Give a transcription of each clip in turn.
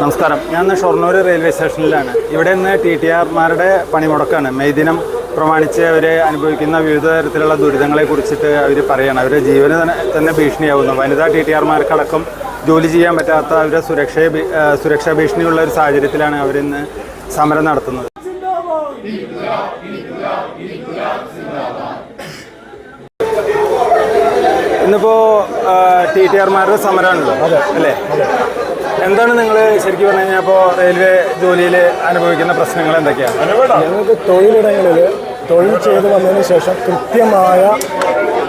നമസ്കാരം. ഞാൻ ഷൊർണൂർ റെയിൽവേ സ്റ്റേഷനിലാണ്. ഇവിടെ ഇന്ന് ടി ടി ആർമാരുടെ പണിമുടക്കാണ്. മെയ് ദിനം പ്രമാണിച്ച് അവർ അനുഭവിക്കുന്ന വിവിധ തരത്തിലുള്ള ദുരിതങ്ങളെ കുറിച്ചിട്ട് അവർ പറയുകയാണ് അവരുടെ ജീവന് തന്നെ ഭീഷണിയാവുന്നു. വനിതാ ടി ടി ആർമാർക്കടക്കം ജോലി ചെയ്യാൻ പറ്റാത്ത അവരുടെ സുരക്ഷയെ സുരക്ഷാ ഭീഷണിയുള്ള ഒരു സാഹചര്യത്തിലാണ് അവരിന്ന് സമരം നടത്തുന്നത്. ഇന്നിപ്പോ ടി ടി ആർമാരുടെ സമരമാണല്ലോ അല്ലേ? എന്താണ് നിങ്ങൾ ശരിക്കും പറഞ്ഞു കഴിഞ്ഞാൽ ഇപ്പോൾ റെയിൽവേ ജോലിയിൽ അനുഭവിക്കുന്ന പ്രശ്നങ്ങൾ എന്തൊക്കെയാണ് ഞങ്ങൾക്ക് തൊഴിലിടങ്ങളിൽ തൊഴിൽ ചെയ്ത് വന്നതിന് ശേഷം കൃത്യമായ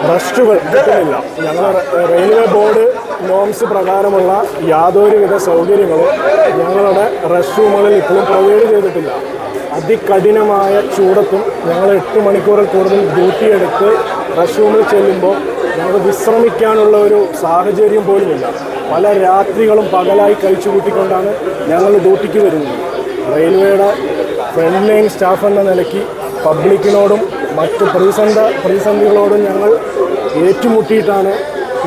റെസ്റ്റുകൾ കിട്ടുന്നില്ല. ഞങ്ങൾ റെയിൽവേ ബോർഡ് നോംസ് പ്രകാരമുള്ള യാതൊരുവിധ സൗകര്യങ്ങളും ഞങ്ങളുടെ റെസ്റ്റ് റൂമുകളിൽ ഇപ്പോഴും പ്രൊവൈഡ് ചെയ്തിട്ടില്ല. അതികഠിനമായ ചൂടത്തും ഞങ്ങൾ എട്ട് മണിക്കൂറിൽ കൂടുതൽ ഡ്യൂട്ടി എടുത്ത് റെസ്റ്റ് റൂമിൽ ചെല്ലുമ്പോൾ ഞങ്ങൾക്ക് വിശ്രമിക്കാനുള്ള ഒരു സാഹചര്യം പോലുമില്ല. പല രാത്രികളും പകലായി കഴിച്ചു കൂട്ടിക്കൊണ്ടാണ് ഞങ്ങൾ ഡ്യൂട്ടിക്ക് വരുന്നത്. റെയിൽവേയുടെ ഫ്രണ്ട് ലൈൻ സ്റ്റാഫ് എന്ന നിലയ്ക്ക് പബ്ലിക്കിനോടും മറ്റ് പ്രതിസന്ധ പ്രതിസന്ധികളോടും ഞങ്ങൾ ഏറ്റുമുട്ടിയിട്ടാണ്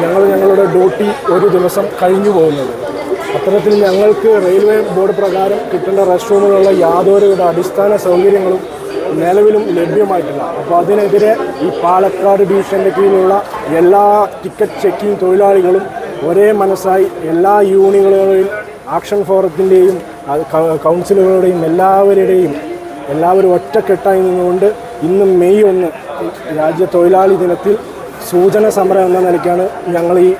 ഞങ്ങൾ ഞങ്ങളുടെ ഡ്യൂട്ടി ഒരു ദിവസം കഴിഞ്ഞു പോകുന്നത്. അത്തരത്തിൽ ഞങ്ങൾക്ക് റെയിൽവേ ബോർഡ് പ്രകാരം കിട്ടേണ്ട റെസ്റ്റ് റൂമിലുള്ള യാതൊരുവിധ അടിസ്ഥാന സൗകര്യങ്ങളും നിലവിലും ലഭ്യമായിട്ടില്ല. അപ്പോൾ അതിനെതിരെ ഈ പാലക്കാട് ഡിവിഷന്റെ കീഴിലുള്ള എല്ലാ ടിക്കറ്റ് ചെക്കിംഗ് തൊഴിലാളികളും ഒരേ മനസ്സായി എല്ലാ യൂണിയനുകളെയും ആക്ഷൻ ഫോറത്തിന്റെയും കൗൺസിലുകളുടെയും എല്ലാവരുടെയും എല്ലാവരും ഒറ്റക്കെട്ടായി നിന്നുകൊണ്ട് ഇന്ന് മെയ് ഒന്ന് രാജ്യ തൊഴിലാളി ദിനത്തിൽ സൂചന സമരം എന്ന നിലയ്ക്കാണ് ഞങ്ങൾ ഈ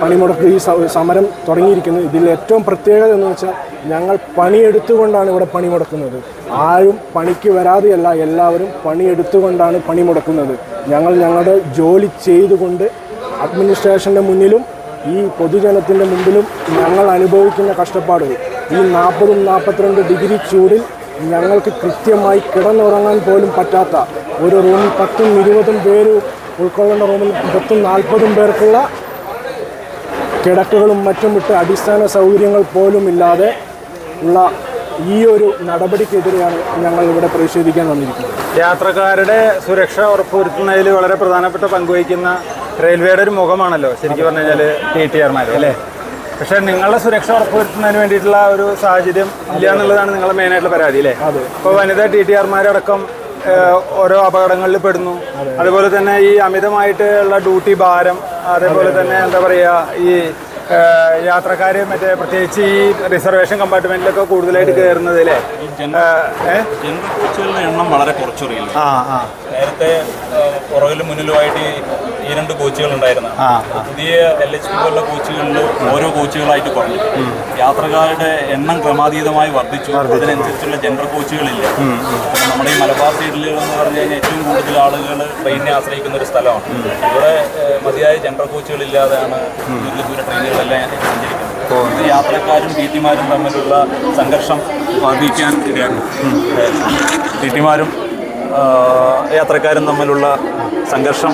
പണിമുടക്ക് ഈ സമരം തുടങ്ങിയിരിക്കുന്നത്. ഇതിൽ ഏറ്റവും പ്രത്യേകത എന്ന് വെച്ചാൽ ഞങ്ങൾ പണിയെടുത്തുകൊണ്ടാണ് ഇവിടെ പണിമുടക്കുന്നത്. ആരും പണിക്ക് വരാതെയല്ല എല്ലാവരും പണിയെടുത്തുകൊണ്ടാണ് പണിമുടക്കുന്നത്. ഞങ്ങൾ ഞങ്ങളുടെ ജോലി ചെയ്തുകൊണ്ട് അഡ്മിനിസ്ട്രേഷന്റെ മുന്നിലും ഈ പൊതുജനത്തിന്റെ മുമ്പിലും ഞങ്ങൾ അനുഭവിക്കുന്ന കഷ്ടപ്പാടുകൾ ഈ നാൽപ്പതും നാൽപ്പത്തിരണ്ട് ഡിഗ്രി ചൂടിൽ ഞങ്ങൾക്ക് കൃത്യമായി കിടന്നുറങ്ങാൻ പോലും പറ്റാത്ത ഒരു റൂമിൽ പത്തും ഇരുപതും പേര് ഉൾക്കൊള്ളേണ്ട റൂമിൽ പത്തും നാൽപ്പതും പേർക്കുള്ള കിടക്കുകളും മറ്റും വിട്ട് അടിസ്ഥാന സൗകര്യങ്ങൾ പോലും ഇല്ലാതെ ഉള്ള ഈ ഒരു നടപടിക്കെതിരെയാണ് ഞങ്ങൾ ഇവിടെ പ്രതിഷേധിക്കാൻ വന്നിരിക്കുന്നത്. യാത്രക്കാരുടെ സുരക്ഷ ഉറപ്പുവരുത്തുന്നതിൽ വളരെ പ്രധാനപ്പെട്ട പങ്കുവഹിക്കുന്ന റെയിൽവേയുടെ ഒരു മുഖമാണല്ലോ ശരിക്കും പറഞ്ഞു കഴിഞ്ഞാൽ ടി ടി ആർമാർ അല്ലേ? പക്ഷേ നിങ്ങളുടെ സുരക്ഷ ഉറപ്പുവരുത്തുന്നതിന് വേണ്ടിയിട്ടുള്ള ഒരു സാഹചര്യം ഇല്ല എന്നുള്ളതാണ് നിങ്ങളുടെ മെയിനായിട്ടുള്ള പരാതി അല്ലേ. ഇപ്പോൾ വനിതാ ടി ടി ആർമാരടക്കം ഓരോ അപകടങ്ങളിൽ പെടുന്നു. അതുപോലെ തന്നെ ഈ അമിതമായിട്ടുള്ള ഡ്യൂട്ടി ഭാരം അതേപോലെ തന്നെ എന്താ പറയുക ഈ ഏഹ്, യാത്രക്കാര് മറ്റേ പ്രത്യേകിച്ച് ഈ റിസർവേഷൻ കമ്പാർട്ട്മെന്റിലൊക്കെ കൂടുതലായിട്ട് കയറുന്നത് അല്ലേ എണ്ണം വളരെ കുറച്ചു ആ ആ. നേരത്തെ പുറകിലും മുന്നിലുമായിട്ട് ഈ- രണ്ട് കോച്ചുകൾ ഉണ്ടായിരുന്നു. പുതിയ എൽ എച്ച് പി പോലുള്ള കോച്ചുകളിൽ ഓരോ കോച്ചുകളായിട്ട് കുറഞ്ഞു. യാത്രക്കാരുടെ എണ്ണം ക്രമാതീതമായി വർദ്ധിച്ചു. അതിനനുസരിച്ചുള്ള ജനറൽ കോച്ചുകളില്ല. നമ്മുടെ ഈ മലബാർ സൈഡിൽ എന്ന് പറഞ്ഞു കഴിഞ്ഞാൽ ഏറ്റവും കൂടുതൽ ആളുകൾ ട്രെയിനിനെ ആശ്രയിക്കുന്ന ഒരു സ്ഥലമാണ്. ഇവിടെ മതിയായ ജനറൽ കോച്ചുകളില്ലാതെയാണ് ദൂര ദൂര ട്രെയിനുകളെല്ലാം സഞ്ചരിക്കുന്നത് ഇത് യാത്രക്കാരും ടി ടിമാരും തമ്മിലുള്ള സംഘർഷം വർദ്ധിക്കാൻ ഇടയാണ് ടി ടിമാരും യാത്രക്കാരും തമ്മിലുള്ള സംഘർഷം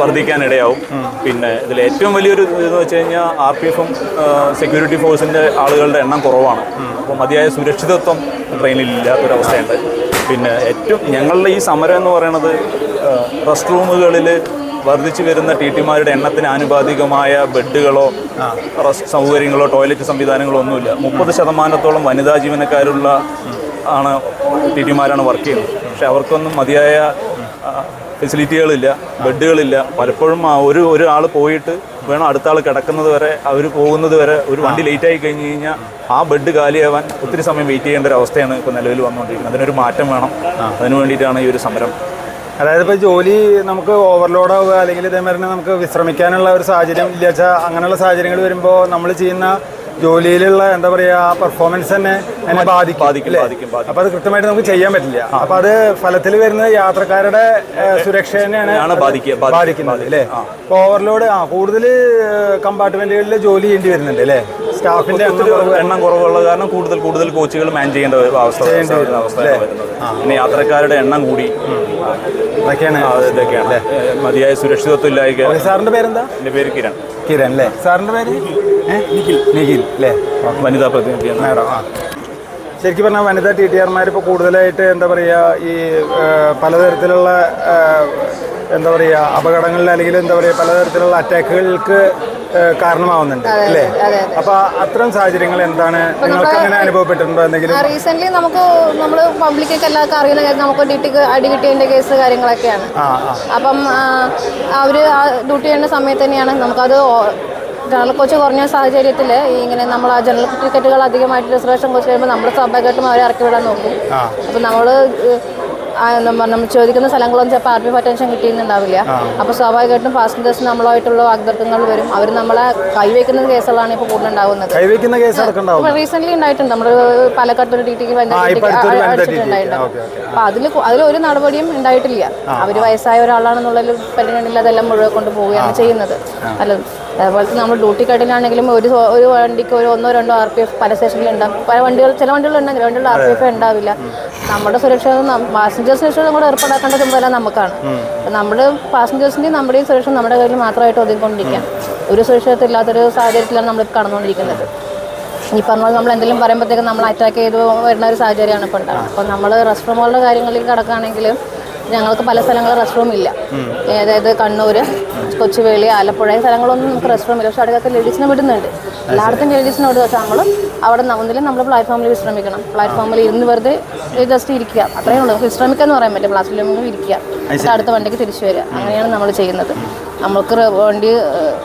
വർദ്ധിക്കാനിടയാവും. പിന്നെ ഇതിൽ ഏറ്റവും വലിയൊരു ഇതെന്ന് വെച്ച് കഴിഞ്ഞാൽ ആർ പി എഫും സെക്യൂരിറ്റി ഫോഴ്സിന്റെ ആളുകളുടെ എണ്ണം കുറവാണ്. അപ്പോൾ മതിയായ സുരക്ഷിതത്വം ട്രെയിനിൽ ഇല്ലാത്തൊരവസ്ഥയുണ്ട് പിന്നെ ഏറ്റവും ഞങ്ങളുടെ ഈ സമരം എന്ന് പറയുന്നത് റെസ്റ്റ് റൂമുകളിൽ വർദ്ധിച്ചു വരുന്ന ടി ടിമാരുടെ എണ്ണത്തിന് ആനുപാതികമായ ബെഡുകളോ റെസ്റ്റ് സൗകര്യങ്ങളോ ടോയ്ലറ്റ് സംവിധാനങ്ങളോ ഒന്നുമില്ല. മുപ്പത് ശതമാനത്തോളം വനിതാ ജീവനക്കാരുള്ള ആണ് ടി ടിമാരാണ് വർക്ക് ചെയ്യുന്നത്. പക്ഷെ അവർക്കൊന്നും മതിയായ ഫെസിലിറ്റികളില്ല ബെഡുകളില്ല. പലപ്പോഴും ആ ഒരു ഒരാൾ പോയിട്ട് വേണം അടുത്ത ആൾ കിടക്കുന്നത് വരെ അവർ പോകുന്നത് വരെ ഒരു വണ്ടി ലേറ്റ് ആയി കഴിഞ്ഞ് കഴിഞ്ഞാൽ ആ ബെഡ് കാലിയാവാൻ ഒത്തിരി സമയം വെയിറ്റ് ചെയ്യേണ്ട ഒരു അവസ്ഥയാണ് ഇപ്പോൾ നിലവിൽ വന്നുകൊണ്ടിരിക്കുന്നത്. അതിനൊരു മാറ്റം വേണം. അതിനു വേണ്ടിയിട്ടാണ് ഈ ഒരു സമരം. അതായത് ഇപ്പോൾ ജോലി നമുക്ക് ഓവർലോഡ് ആവുക അല്ലെങ്കിൽ ഇതേമാതിരി നമുക്ക് വിശ്രമിക്കാനുള്ള ഒരു സാഹചര്യം ഇല്ല വെച്ചാൽ അങ്ങനെയുള്ള സാഹചര്യങ്ങൾ വരുമ്പോൾ നമ്മൾ ചെയ്യുന്ന ജോലിയിലുള്ള എന്താ പറയുക പെർഫോമൻസ് തന്നെ എന്നെ ബാധിക്കും ബാധിക്കും, അല്ലേ? ബാധിക്കും, ബാധിക്കും. അപ്പോൾ അത് കൃത്യമായിട്ട് നമുക്ക് ചെയ്യാൻ പറ്റില്ല. അപ്പോൾ അത് ഫലത്തിൽ വരുന്ന യാത്രക്കാരുടെ സുരക്ഷ തന്നെയാണ് ബാധിക്കുന്നത് അല്ലേ? ഓവർലോഡ് ആ കൂടുതൽ കമ്പാർട്ട്മെന്റുകളിൽ ജോലി ചെയ്യേണ്ടി വരുന്നുണ്ട് അല്ലേ? സ്റ്റാഫിന്റെ എണ്ണം കുറവ്. എണ്ണം കുറവുള്ള കാരണം കൂടുതൽ കൂടുതൽ കോച്ചുകൾ മാൻ ചെയ്യേണ്ട ഒരു അവസ്ഥ വരുന്നത് പിന്നെ യാത്രക്കാരുടെ എണ്ണം കൂടി. ആ, ഇതൊക്കെയാണ്. മതിയായ സുരക്ഷിതത്വം ഇല്ലായിരിക്കും സാറിന്റെ പേരെന്താ? എന്റെ പേര് കിരൺ. കിരൺ അല്ലേ? സാറിന്റെ പേര്? നിഖിൽ നിഖിൽ അല്ലേ? വനിതാ പ്രതിനിധിയാണ് മേഡം ആ. ശരിക്കും പറഞ്ഞാൽ വനിതാ ടി ടി ആർമാർ ഇപ്പോൾ കൂടുതലായിട്ട് എന്താ പറയുക ഈ പലതരത്തിലുള്ള എന്താ പറയുക അപകടങ്ങളിൽ അല്ലെങ്കിൽ എന്താ പറയുക പലതരത്തിലുള്ള അറ്റാക്കുകൾക്ക് കാരണമാവുന്നുണ്ട് അല്ലേ? അപ്പൊ അത്തരം സാഹചര്യങ്ങൾ എന്താണ്? നിങ്ങൾക്ക് അങ്ങനെ അനുഭവപ്പെട്ടിട്ടുണ്ടോ എന്തെങ്കിലും? റീസെന്റ് നമുക്ക് നമ്മൾ പബ്ലിക്കൊക്കെ എല്ലാവർക്കും അറിയുന്ന കാര്യം നമുക്ക് ഡ്യൂട്ടിക്ക് അടി കിട്ടിയതിന്റെ കേസ് കാര്യങ്ങളൊക്കെയാണ്. അപ്പം അവർ ഡ്യൂട്ടി ചെയ്യുന്ന സമയത്ത് തന്നെയാണ് നമുക്കത് ജനറൽ കോച്ച് കുറഞ്ഞ സാഹചര്യത്തിൽ ഇങ്ങനെ നമ്മൾ ആ ജനറൽ ടിക്കറ്റുകൾ അധികമായിട്ട് റിസർവേഷൻ കോച്ച് കഴിയുമ്പോൾ നമ്മൾ സ്വാഭാവികമായിട്ടും അവരെ ഇറക്കി വിടാൻ നോക്കും. അപ്പം നമ്മൾ നമ്മൾ ചോദിക്കുന്ന സ്ഥലങ്ങളൊന്നും ചിലപ്പോൾ ആർ പറ്റൻഷൻ കിട്ടിയിട്ടുണ്ടാവില്ല. അപ്പോൾ സ്വാഭാവികമായിട്ടും പാസഞ്ചേഴ്സ് നമ്മളായിട്ടുള്ള വാഗ്ദത്തങ്ങൾ വരും. അവർ നമ്മളെ കൈവയ്ക്കുന്ന കേസുകളാണ് ഇപ്പോൾ കൂടുതൽ ഉണ്ടാവുന്നത് റീസെന്റ് ഉണ്ടായിട്ടുണ്ട്. നമ്മൾ പാലക്കാട് ഒരു ടിക്ക് അടിച്ചിട്ടുണ്ടായിട്ടുണ്ട്. അപ്പോൾ അതിൽ അതിലൊരു നടപടിയും ഉണ്ടായിട്ടില്ല. അവർ വയസ്സായ ഒരാളാണെന്നുള്ളതിൽ അതെല്ലാം മുഴുവൻ കൊണ്ട് പോവുകയാണ് ചെയ്യുന്നത്. അല്ല അതുപോലെ നമ്മൾ ഡ്യൂട്ടി കട്ടിലാണെങ്കിലും ഒരു ഒരു വണ്ടിക്ക് ഒരു ഒന്നോ രണ്ടോ ആർ പി എഫ് പല സ്റ്റേഷനിൽ ഉണ്ടാകും പല വണ്ടികൾ ചില വണ്ടികൾ ഉണ്ടെങ്കിൽ വണ്ടികളിൽ ആർ പി എഫ് ഉണ്ടാവില്ല. നമ്മുടെ സുരക്ഷ പാസഞ്ചേഴ്സ് സുരക്ഷ കൂടെ ഏർപ്പാടാക്കേണ്ട ചുമതല നമുക്കാണ്. നമ്മുടെ പാസഞ്ചേഴ്സിന്റെയും നമ്മുടെയും സുരക്ഷ നമ്മുടെ കയ്യിൽ മാത്രമായിട്ട് ഒതുങ്ങിക്കൊണ്ടിരിക്കാം. ഒരു സുരക്ഷിതത്തില്ലാത്തൊരു സാഹചര്യത്തിലാണ് നമ്മൾ കടന്നുകൊണ്ടിരിക്കുന്നത്. ഈ പറഞ്ഞ നമ്മൾ എന്തെങ്കിലും പറയുമ്പോഴത്തേക്കും നമ്മൾ അറ്റാക്ക് ചെയ്ത് വരുന്ന ഒരു സാഹചര്യമാണ് ഇപ്പോൾ ഉണ്ടാകുന്നത് അപ്പോൾ നമ്മൾ റെസ്റ്റ് റൂമുകളുടെ കാര്യങ്ങളിലേക്ക് കിടക്കുകയാണെങ്കിൽ ഞങ്ങൾക്ക് പല സ്ഥലങ്ങളിൽ റെസ്റ്റ് റൂം ഇല്ല അതായത് കണ്ണൂർ കൊച്ചുവേളി ആലപ്പുഴ സ്ഥലങ്ങളൊന്നും നമുക്ക് റെസ്റ്റ് റൂം ഇല്ല. പക്ഷെ അവിടെയൊക്കെ ലേഡീസിനെ വിടുന്നുണ്ട്. എല്ലായിടത്തും ലേഡീസിനെ വിടുക പക്ഷെ നമ്മൾ അവിടെ ഒന്നിലും നമ്മൾ പ്ലാറ്റ്ഫോമിൽ വിശ്രമിക്കണം. പ്ലാറ്റ്ഫോമിൽ ഇരുന്ന് വെറുതെ ജസ്റ്റ് ഇരിക്കുക. അത്രയേ ഉള്ളൂ. വിശ്രമിക്കുക എന്ന് പറയാൻ പറ്റില്ല. പ്ലാറ്റ്ഫോമിൽ ഇരിക്കുക. അടുത്ത വണ്ടിക്ക് തിരിച്ചു വരിക. അങ്ങനെയാണ് നമ്മൾ ചെയ്യുന്നത്. നമുക്ക് റെ- വണ്ടി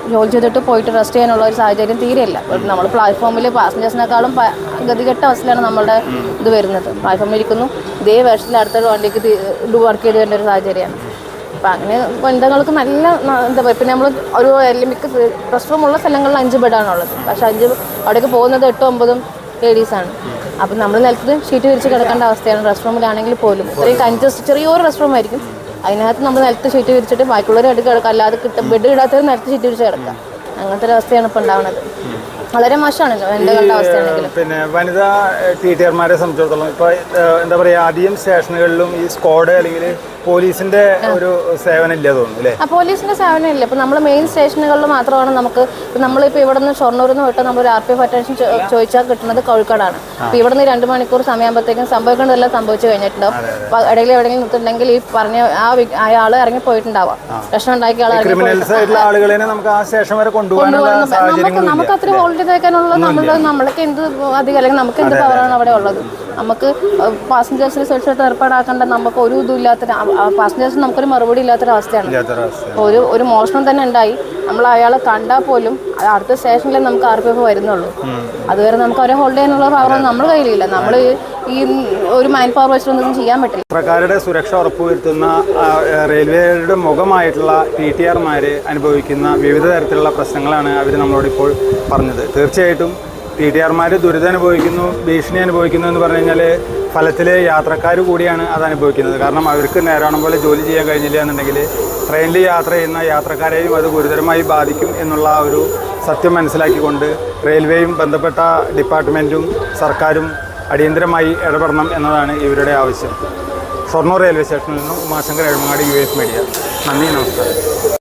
ജോലി ചെയ്തിട്ട് പോയിട്ട് റെസ്റ്റ് ചെയ്യാനുള്ള ഒരു സാഹചര്യം തീരെയില്ല. നമ്മൾ പ്ലാറ്റ്ഫോമിൽ പാസഞ്ചേഴ്സിനേക്കാളും ഗതികെട്ട അവസ്ഥയിലാണ് നമ്മളുടെ ഇത് വരുന്നത്. പ്ലാറ്റ്ഫോമിൽ ഇരിക്കുന്നു. ഇതേ വേഷത്തിൽ അടുത്ത വണ്ടിക്ക് വർക്ക് ചെയ്ത് വരേണ്ട ഒരു സാഹചര്യമാണ്. അപ്പം അങ്ങനെ വനിതകൾക്ക് നല്ല എന്താ പറയുക പിന്നെ നമ്മൾ ഒരു മിക്ക ഉള്ള സ്ഥലങ്ങളിൽ അഞ്ച് ബെഡാണുള്ളത് പക്ഷേ അഞ്ച് അവിടേക്ക് പോകുന്നത് എട്ടും ഒമ്പതും ലേഡീസാണ് അപ്പം നമ്മൾ നിലത്ത് ഷീറ്റ് വിരിച്ച് കിടക്കേണ്ട അവസ്ഥയാണ്. റെസ്റ്റ് റൂമിലാണെങ്കിൽ പോലും. ഇത്രയും കഞ്ചസ്റ്റ് ചെറിയൊരു റെസ്റ്റ് റൂം ആയിരിക്കും. അതിനകത്ത് നമ്മൾ നിലത്ത് ഷീറ്റ് വിരിച്ചിട്ട് ബാക്കിയുള്ളവർ അടുക്കി കിടക്കാം. അല്ലാതെ കിട്ടും ബെഡ് ഇടാത്തവർ നിലത്ത് ഷീറ്റ് വിരിച്ച് കിടക്കുക അങ്ങനത്തെ ഒരു അവസ്ഥയാണ് ഇപ്പോൾ ഉണ്ടാവുന്നത് വളരെ മോശമാണ് വനിതകളുടെ അവസ്ഥയാണെങ്കിൽ പിന്നെ വനിതാ ടി ടി ആർമാരെ സംബന്ധിച്ചിടത്തോളം ഇപ്പൊ എന്താ പറയാ അധികം സ്റ്റേഷനുകളിലും ഈ സ്ക്വാഡ് അല്ലെങ്കിൽ പോലീസിന്റെ ഒരു സേവനം ഇല്ല തോന്നുന്നു അല്ലേ? ആ പോലീസിന്റെ സേവനം ഇല്ല ഇപ്പൊ നമ്മൾ മെയിൻ സ്റ്റേഷനുകളിൽ മാത്രമാണ് നമുക്ക് നമ്മളിപ്പോ ഇവിടെ നിന്ന് ഷൊർണൂരിൽ നിന്ന് വിട്ട് നമ്മൾ ഒരു ആർ പി എഫ് അറ്റൻഷൻ ചോദിച്ചാൽ കിട്ടുന്നത് കോഴിക്കോടാണ്. അപ്പൊ ഇവിടെ നിന്ന് രണ്ട് മണിക്കൂർ സമയമാകുമ്പോഴത്തേക്കും സംഭവിക്കേണ്ടതെല്ലാം സംഭവിച്ചു കഴിഞ്ഞിട്ടുണ്ടാവും ഇടയിൽ എവിടെയെങ്കിലും നിർത്തുന്നുണ്ടെങ്കിൽ ഈ പറഞ്ഞ ആ അയാൾ ഇറങ്ങി പോയിട്ടുണ്ടാവാം പ്രശ്നം ഉണ്ടാക്കിയ ആളുകളെ നമുക്ക് നമുക്ക് സാഹചര്യങ്ങളും നമുക്ക് അത്ര ഹോൾഡ് ചെയ്തേക്കാനുള്ള നമ്മുടെ നമ്മൾക്ക് എന്ത് അധികം അല്ലെങ്കിൽ നമുക്ക് എന്ത് പവറാണ് അവിടെ ഉള്ളത്? നമുക്ക് പാസഞ്ചേഴ്സിന് സുരക്ഷിത ഏർപ്പാടാക്കേണ്ട നമുക്ക് ഒരു ഇതും ഇല്ലാത്ത പാസഞ്ചേഴ്സിന് നമുക്കൊരു മറുപടി ഇല്ലാത്തൊരവസ്ഥയാണ് അവസ്ഥയാണ്. ഒരു ഒരു മോഷണം തന്നെ ഉണ്ടായി. നമ്മൾ അയാളെ കണ്ടാൽ പോലും അടുത്ത സ്റ്റേഷനിലേ നമുക്ക് ആർ പി എഫ് വരുന്നുള്ളൂ. അതുവരെ നമുക്ക് അവരെ ഹോൾഡ് ചെയ്യാനുള്ള പവറൊന്നും നമ്മൾ കയ്യിലില്ല. നമ്മൾ ഈ ഒരു മാൻ പവർ വെച്ചിട്ടൊന്നും ചെയ്യാൻ പറ്റില്ല. യാത്രക്കാരുടെ സുരക്ഷ ഉറപ്പുവരുത്തുന്ന റെയിൽവേയുടെ മുഖമായിട്ടുള്ള പി ടി ആർമാര് അനുഭവിക്കുന്ന വിവിധ തരത്തിലുള്ള പ്രശ്നങ്ങളാണ് അവർ നമ്മളോട് ഇപ്പോൾ പറഞ്ഞത്. തീർച്ചയായിട്ടും പി ടി ആർമാർ ദുരിതം അനുഭവിക്കുന്നു ഭീഷണി അനുഭവിക്കുന്നു എന്ന് പറഞ്ഞു കഴിഞ്ഞാൽ ഫലത്തിൽ യാത്രക്കാർ കൂടിയാണ് അത് അനുഭവിക്കുന്നത്. കാരണം അവർക്ക് നേരാണം പോലെ ജോലി ചെയ്യാൻ കഴിഞ്ഞില്ല എന്നുണ്ടെങ്കിൽ ട്രെയിനിൽ യാത്ര ചെയ്യുന്ന യാത്രക്കാരെയും അത് ഗുരുതരമായി ബാധിക്കും എന്നുള്ള ഒരു സത്യം മനസ്സിലാക്കിക്കൊണ്ട് റെയിൽവേയും ബന്ധപ്പെട്ട ഡിപ്പാർട്ട്മെന്റും സർക്കാരും അടിയന്തരമായി ഇടപെടണം എന്നതാണ് ഇവരുടെ ആവശ്യം. ഷൊർണൂർ റെയിൽവേ സ്റ്റേഷനിൽ നിന്നും Umashankar Ezhumangadi U S media. നന്ദി നമസ്കാരം.